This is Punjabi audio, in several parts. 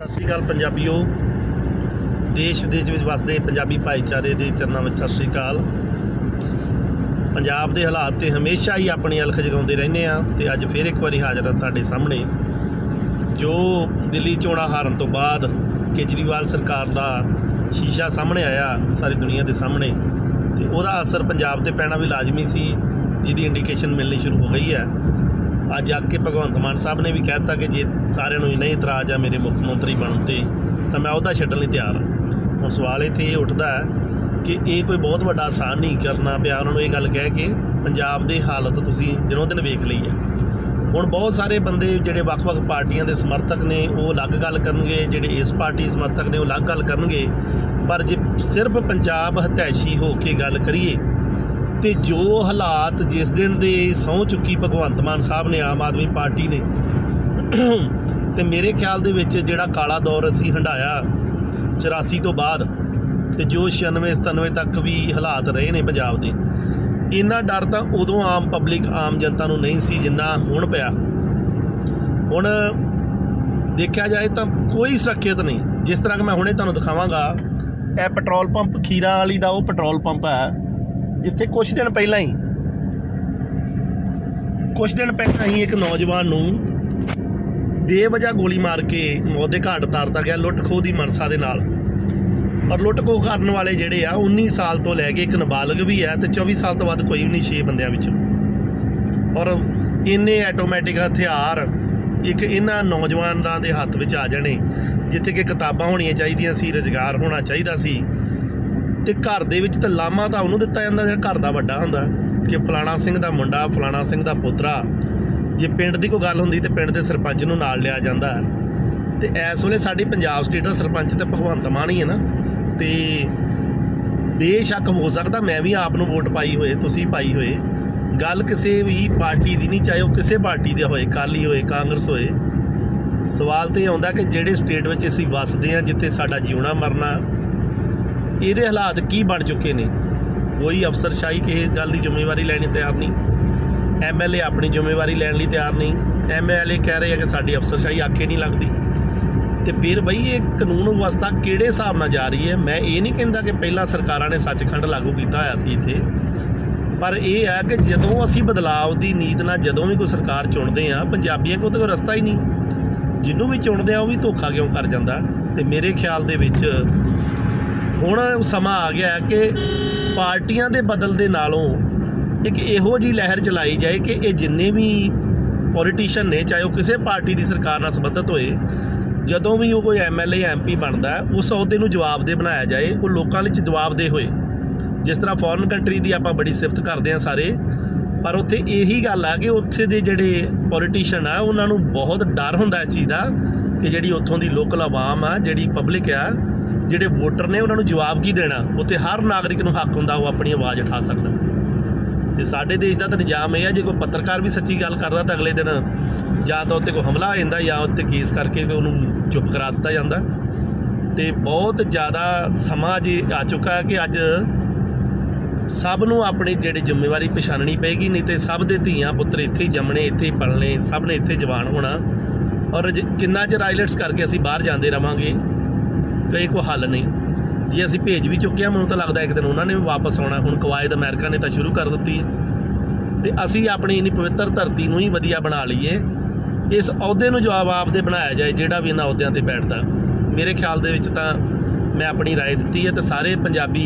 ਸਤਿ ਸ਼੍ਰੀ ਅਕਾਲ ਪੰਜਾਬੀਓ। ਦੇਸ਼ ਵਿਦੇਸ਼ ਵਿੱਚ ਵਸਦੇ ਪੰਜਾਬੀ ਭਾਈਚਾਰੇ ਦੇ ਚਰਨਾਂ ਵਿੱਚ ਸਤਿ ਸ਼੍ਰੀ ਅਕਾਲ। ਪੰਜਾਬ ਦੇ ਹਾਲਾਤ ਤੇ ਹਮੇਸ਼ਾ ਹੀ ਆਪਣੀ ਅਲਖ ਜਗਾਉਂਦੇ ਰਹਿੰਦੇ ਆ ਤੇ ਅੱਜ ਫੇਰ ਇੱਕ ਵਾਰੀ ਹਾਜ਼ਰ ਆ ਤੁਹਾਡੇ ਸਾਹਮਣੇ। ਜੋ ਦਿੱਲੀ ਚੋਣਾਂ ਹਾਰਨ ਤੋਂ ਬਾਅਦ ਕੇਜਰੀਵਾਲ ਸਰਕਾਰ ਦਾ ਸ਼ੀਸ਼ਾ ਸਾਹਮਣੇ ਆਇਆ ਸਾਰੀ ਦੁਨੀਆ ਦੇ ਸਾਹਮਣੇ ਤੇ ਉਹਦਾ ਅਸਰ ਪੰਜਾਬ ਤੇ ਪੈਣਾ ਵੀ ਲਾਜ਼ਮੀ ਸੀ, ਜਿਹਦੀ ਇੰਡੀਕੇਸ਼ਨ ਮਿਲਣੀ ਸ਼ੁਰੂ ਹੋ ਗਈ ਹੈ। ਅੱਜ ਆ ਕੇ ਭਗਵੰਤ ਮਾਨ ਸਾਹਿਬ ਨੇ ਵੀ ਕਹਿਤਾ ਕਿ ਜੇ ਸਾਰਿਆਂ ਨੂੰ ਇੰਨਾ ਹੀ ਇਤਰਾਜ਼ ਆ ਮੇਰੇ ਮੁੱਖ ਮੰਤਰੀ ਬਣਨ ਤੇ, ਤਾਂ ਮੈਂ ਉਹਦਾ ਛੱਡਣ ਲਈ ਤਿਆਰ ਹਾਂ। ਹੁਣ ਸਵਾਲ ਇੱਥੇ ਇਹ ਉੱਠਦਾ ਹੈ ਕਿ ਇਹ ਕੋਈ ਬਹੁਤ ਵੱਡਾ ਆਸਾਨ ਨਹੀਂ ਕਰਨਾ ਪਿਆ ਉਹਨਾਂ ਨੂੰ ਇਹ ਗੱਲ ਕਹਿ ਕੇ ਪੰਜਾਬ ਦੀ ਹਾਲਤ ਤੁਸੀਂ ਦਿਨੋਂ ਦਿਨ ਵੇਖ ਲਈ ਹੈ। ਹੁਣ ਬਹੁਤ ਸਾਰੇ ਬੰਦੇ ਜਿਹੜੇ ਵੱਖ-ਵੱਖ ਪਾਰਟੀਆਂ ਦੇ ਸਮਰਥਕ ਨੇ, ਉਹ ਅਲੱਗ ਗੱਲ ਕਰਨਗੇ, ਜਿਹੜੇ ਇਸ ਪਾਰਟੀ ਸਮਰਥਕ ਨੇ, ਉਹ ਅਲੱਗ ਗੱਲ ਕਰਨਗੇ। ਪਰ ਜੇ ਸਿਰਫ ਪੰਜਾਬ ਹਤੈਸ਼ੀ ਹੋ ਕੇ ਗੱਲ ਕਰੀਏ ਤੇ ਜੋ ਹਾਲਾਤ ਜਿਸ ਦਿਨ ਦੇ ਸਹੁੰ ਚੁੱਕੀ ਭਗਵੰਤ ਮਾਨ ਸਾਹਿਬ ਨੇ ਆਮ ਆਦਮੀ ਪਾਰਟੀ ਨੇ, ਤੇ ਮੇਰੇ ਖਿਆਲ ਦੇ ਵਿੱਚ ਜਿਹੜਾ ਕਾਲਾ ਦੌਰ ਅਸੀਂ ਹੰਡਾਇਆ 84 ਤੋਂ ਬਾਅਦ, ਤੇ ਜੋ 96 97 ਤੱਕ ਵੀ ਹਾਲਾਤ ਰਹੇ ਨੇ ਪੰਜਾਬ ਦੇ, ਇੰਨਾ ਡਰ ਤਾਂ ਉਦੋਂ ਆਮ ਪਬਲਿਕ, ਆਮ ਜਨਤਾ ਨੂੰ ਨਹੀਂ ਸੀ ਜਿੰਨਾ ਹੁਣ ਪਿਆ। ਹੁਣ ਦੇਖਿਆ ਜਾਏ ਤਾਂ ਕੋਈ ਸੁਰੱਖਿਅਤ ਨਹੀਂ। ਜਿਸ ਤਰ੍ਹਾਂ ਕਿ ਮੈਂ ਹੁਣੇ ਤੁਹਾਨੂੰ ਦਿਖਾਵਾਂਗਾ, ਇਹ ਪੈਟਰੋਲ ਪੰਪ ਖੀਰਾ ਵਾਲੀ ਦਾ, ਉਹ ਪੈਟਰੋਲ ਪੰਪ ਹੈ। ਜਿੱਥੇ ਕੁਝ ਦਿਨ ਪਹਿਲਾਂ ਹੀ ਕੁਝ ਦਿਨ ਪਹਿਲਾਂ ਹੀ ਇੱਕ ਨੌਜਵਾਨ ਨੂੰ ਬੇਵਜ੍ਹਾ ਗੋਲੀ ਮਾਰ ਕੇ ਮੌਤ ਦੇ ਘਾਟ ਉਤਾਰਤਾ ਗਿਆ ਲੁੱਟ ਖੋਹ ਦੀ ਮਨਸਾ ਦੇ ਨਾਲ। ਔਰ ਲੁੱਟ ਖੋਹ ਕਰਨ ਵਾਲੇ ਜਿਹੜੇ ਆ 19 ਸਾਲ ਤੋਂ ਲੈ ਕੇ ਇੱਕ ਨਾਬਾਲਗ ਵੀ ਹੈ ਤੇ 24 ਸਾਲ ਤੋਂ ਵੱਧ ਕੋਈ ਵੀ ਨਹੀਂ 6 ਬੰਦਿਆਂ ਵਿੱਚੋਂ। ਔਰ ਇੰਨੇ ਆਟੋਮੈਟਿਕ ਹਥਿਆਰ ਇੱਕ ਇਹਨਾਂ ਨੌਜਵਾਨਾਂ ਦੇ ਹੱਥ ਵਿੱਚ ਆ ਜਾਣੇ, ਜਿੱਥੇ ਕਿ ਕਿਤਾਬਾਂ ਹੋਣੀਆਂ ਚਾਹੀਦੀਆਂ ਸੀ, ਰੁਜ਼ਗਾਰ ਹੋਣਾ ਚਾਹੀਦਾ ਸੀ। ਤੇ ਘਰ ਦੇ ਵਿੱਚ ਤਾਂ ਲਾਮਾ ਤਾਂ ਉਹਨੂੰ ਦਿੱਤਾ ਜਾਂਦਾ ਜਿਹੜਾ ਘਰ ਦਾ ਵੱਡਾ ਹੁੰਦਾ। ਕਿ ਫਲਾਣਾ ਸਿੰਘ ਦਾ ਮੁੰਡਾ, ਫਲਾਣਾ ਸਿੰਘ ਦਾ ਪੋਤਰਾ, ਜੇ ਪਿੰਡ ਦੀ ਕੋਈ ਗੱਲ ਹੁੰਦੀ ਤੇ ਪਿੰਡ ਦੇ ਸਰਪੰਚ ਨੂੰ ਨਾਲ ਲਿਆ ਜਾਂਦਾ ਤੇ ਇਸ ਵੇਲੇ ਸਾਡੀ ਪੰਜਾਬ ਸਟੇਟ ਦਾ ਸਰਪੰਚ ਤੇ ਭਗਵੰਤ ਮਾਨ ਹੀ ਹੈ ਨਾ। ਤੇ ਬੇਸ਼ੱਕ ਹੋ ਸਕਦਾ ਮੈਂ ਵੀ ਆਪ ਨੂੰ ਵੋਟ ਪਾਈ ਹੋਏ, ਤੁਸੀਂ ਪਾਈ ਹੋਏ। ਗੱਲ ਕਿਸੇ ਵੀ ਪਾਰਟੀ ਦੀ ਨਹੀਂ, ਚਾਹੇ ਉਹ ਕਿਸੇ ਪਾਰਟੀ ਦੇ ਹੋਏ ਕਾਲੀ ਹੋਏ, ਕਾਂਗਰਸ ਹੋਏ। ਸਵਾਲ ਤੇ ਇਹ ਆਉਂਦਾ ਕਿ ਜਿਹੜੇ ਸਟੇਟ ਵਿੱਚ ਅਸੀਂ ਵੱਸਦੇ ਹਾਂ, ਜਿੱਥੇ ਸਾਡਾ ਜਿਉਣਾ ਮਰਨਾ ਇਹਦੇ ਹਾਲਾਤ ਕੀ ਬਣ ਚੁੱਕੇ ਨੇ? ਕੋਈ ਅਫਸਰਸ਼ਾਹੀ ਕਿਸੇ ਗੱਲ ਦੀ ਜ਼ਿੰਮੇਵਾਰੀ ਲੈਣੀ ਤਿਆਰ ਨਹੀਂ। ਐਮਐਲਏ ਆਪਣੀ ਜ਼ਿੰਮੇਵਾਰੀ ਲੈਣ ਲਈ ਤਿਆਰ ਨਹੀਂ। ਐਮਐਲਏ ਕਹਿ ਰਹੇ ਆ ਕਿ ਸਾਡੀ ਅਫਸਰਸ਼ਾਹੀ ਆਖੇ ਨਹੀਂ ਲੱਗਦੀ। ਤੇ ਫਿਰ ਬਈ ਇਹ ਕਾਨੂੰਨ ਵਿਵਸਥਾ ਕਿਹੜੇ ਹਿਸਾਬ ਨਾਲ ਜਾ ਰਹੀ ਹੈ? ਮੈਂ ਇਹ ਨਹੀਂ ਕਹਿੰਦਾ ਕਿ ਪਹਿਲਾਂ ਸਰਕਾਰਾਂ ਨੇ ਸੱਚਖੰਡ ਲਾਗੂ ਕੀਤਾ ਹੋਇਆ ਸੀ ਇੱਥੇ। ਪਰ ਇਹ ਹੈ ਕਿ ਜਦੋਂ ਅਸੀਂ ਬਦਲਾਅ ਦੀ ਨੀਤ ਨਾਲ ਜਦੋਂ ਵੀ ਕੋਈ ਸਰਕਾਰ ਚੁਣਦੇ ਆ, ਪੰਜਾਬੀਆਂ ਕੋਲ ਤਾਂ ਕੋਈ ਰਸਤਾ ਹੀ ਨਹੀਂ। ਜਿਹਨੂੰ ਵੀ ਚੁਣਦੇ ਆ, ਉਹ ਵੀ ਧੋਖਾ ਕਿਉਂ ਕਰ ਜਾਂਦਾ? ਤੇ ਮੇਰੇ ਖਿਆਲ ਦੇ ਵਿੱਚ ਹੁਣ ਸਮਾਂ ਆ ਗਿਆ ਕਿ ਪਾਰਟੀਆਂ ਦੇ ਬਦਲ ਦੇ ਨਾਲੋਂ ਇੱਕ ਇਹੋ ਜੀ ਲਹਿਰ ਚਲਾਈ ਜਾਏ ਕਿ ਇਹ ਜਿੰਨੇ ਵੀ ਪੋਲੀਟੀਸ਼ੀਅਨ ਨੇ, ਚਾਹੇ ਉਹ ਕਿਸੇ ਪਾਰਟੀ ਦੀ ਸਰਕਾਰ ਨਾਲ ਸੰਬੰਧਿਤ ਹੋਏ, ਜਦੋਂ ਵੀ ਉਹ ਕੋਈ ਐਮਐਲਏ ਐਮਪੀ ਬਣਦਾ, ਉਸ ਅਹੁਦੇ ਨੂੰ ਜਵਾਬਦੇ ਬਣਾਇਆ ਜਾਏ, ਉਹ ਲੋਕਾਂ ਲਈ ਜਵਾਬਦੇ ਹੋਏ। ਜਿਸ ਤਰ੍ਹਾਂ ਫੋਰਨ ਕੰਟਰੀ ਦੀ ਆਪਾਂ ਬੜੀ ਸਿਫਤ ਕਰਦੇ ਆ ਸਾਰੇ, ਪਰ ਉੱਥੇ ਇਹੀ ਗੱਲ ਆ ਕਿ ਉੱਥੇ ਦੇ ਜਿਹੜੇ ਪੋਲੀਟੀਸ਼ੀਅਨ ਆ, ਉਹਨਾਂ ਨੂੰ ਬਹੁਤ ਡਰ ਹੁੰਦਾ ਇਸ ਚੀਜ਼ ਦਾ ਕਿ ਜਿਹੜੀ ਉੱਥੋਂ ਦੀ ਲੋਕਲ ਆਵਾਮ ਆ, ਜਿਹੜੀ ਪਬਲਿਕ ਆ ਜਿਹੜੇ ਵੋਟਰ ਨੇ ਉਹਨਾਂ ਨੂੰ ਜਵਾਬ ਕੀ ਦੇਣਾ? ਉੱਥੇ ਹਰ ਨਾਗਰਿਕ ਨੂੰ ਹੱਕ ਹੁੰਦਾ ਉਹ ਆਪਣੀ ਆਵਾਜ਼ ਉਠਾ ਸਕਦਾ। ਤੇ ਸਾਡੇ ਦੇਸ਼ ਦਾ ਤਾਂ ਨਿਜ਼ਾਮ ਇਹ ਹੈ ਜੇ ਕੋਈ ਪੱਤਰਕਾਰ ਵੀ ਸੱਚੀ ਗੱਲ ਕਰਦਾ ਤਾਂ ਅਗਲੇ ਦਿਨ ਜਾਂ ਤਾਂ ਉੱਤੇ ਕੋਈ ਹਮਲਾ ਹੋ ਜਾਂਦਾ ਜਾਂ ਉੱਤੇ ਕੇਸ ਕਰਕੇ ਉਹਨੂੰ ਚੁੱਪ ਕਰਾ ਦਿੱਤਾ ਜਾਂਦਾ। ਤੇ ਬਹੁਤ ਜ਼ਿਆਦਾ ਸਮਾਂ ਜੇ ਆ ਚੁੱਕਾ ਹੈ ਕਿ ਅੱਜ ਸਭ ਨੂੰ ਆਪਣੀ ਜਿਹੜੀ ਜ਼ਿੰਮੇਵਾਰੀ ਪਛਾਣਨੀ ਪਏਗੀ, ਨਹੀਂ ਤੇ ਸਭ ਦੇ ਧੀਆਂ ਪੁੱਤਰ ਇੱਥੇ ਹੀ ਜੰਮਣੇ, ਇੱਥੇ ਹੀ ਪਲਣੇ, ਸਭ ਨੇ ਇੱਥੇ ਜਵਾਨ ਹੋਣਾ। ਔਰ ਕਿੰਨਾ ਚਿਰ ਆਈਲੈਟਸ ਕਰਕੇ ਅਸੀਂ ਬਾਹਰ ਜਾਂਦੇ ਰਵਾਂਗੇ ਕੋਈ ਕੋਈ ਹੱਲ ਨਹੀਂ ਜੇ ਅਸੀਂ ਭੇਜ ਵੀ ਚੁੱਕੇ ਹਾਂ ਮੈਨੂੰ ਤਾਂ ਲੱਗਦਾ ਇੱਕ ਦਿਨ ਉਹਨਾਂ ਨੇ ਵੀ ਵਾਪਸ ਆਉਣਾ ਹੁਣ ਕਵਾਇਦ ਅਮਰੀਕਾ ਨੇ ਤਾਂ ਸ਼ੁਰੂ ਕਰ ਦਿੱਤੀ ਹੈ ਤੇ ਅਸੀਂ ਆਪਣੀ ਇਨੀ ਪਵਿੱਤਰ ਧਰਤੀ ਨੂੰ ਹੀ ਵਧੀਆ ਬਣਾ ਲਈਏ ਇਸ ਅਹੁਦੇ ਨੂੰ ਜਵਾਬ ਆਪਦੇ ਬਣਾਇਆ ਜਾਏ ਜਿਹੜਾ ਵੀ ਇਹਨਾਂ ਅਹੁਦਿਆਂ ਤੇ ਬੈਠਦਾ ਮੇਰੇ ਖਿਆਲ ਦੇ ਵਿੱਚ ਤਾਂ ਮੈਂ ਆਪਣੀ رائے ਦਿੱਤੀ ਹੈ ਤੇ ਸਾਰੇ ਪੰਜਾਬੀ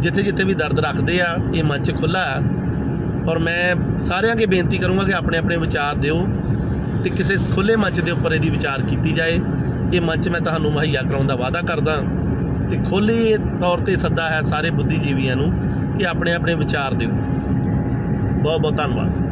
ਜਿੱਥੇ ਜਿੱਥੇ ਵੀ ਦਰਦ ਰੱਖਦੇ ਆ ਇਹ ਮੰਚ ਖੁੱਲਾ ਹੈ ਔਰ ਮੈਂ ਸਾਰਿਆਂ ਅੱਗੇ ਬੇਨਤੀ ਕਰੂੰਗਾ ਕਿ ਆਪਣੇ ਆਪਣੇ ਵਿਚਾਰ ਦਿਓ ਤੇ ਕਿਸੇ ਖੁੱਲੇ ਮੰਚ ਦੇ ਉੱਪਰ ਇਹਦੀ ਵਿਚਾਰ ਕੀਤੀ ਜਾਏ ਇਹ ਮੰਚ ਮੈਂ ਤੁਹਾਨੂੰ ਮੁਹੱਈਆ ਕਰਾਉਣ ਦਾ ਵਾਅਦਾ ਕਰਦਾ ਤੇ ਖੁੱਲੇ ਤੌਰ ਤੇ ਸੱਦਾ ਹੈ ਸਾਰੇ ਬੁੱਧੀਜੀਵੀਆਂ ਨੂੰ ਕਿ ਆਪਣੇ ਆਪਣੇ ਵਿਚਾਰ ਦਿਓ। ਬਹੁਤ ਬਹੁਤ ਧੰਨਵਾਦ।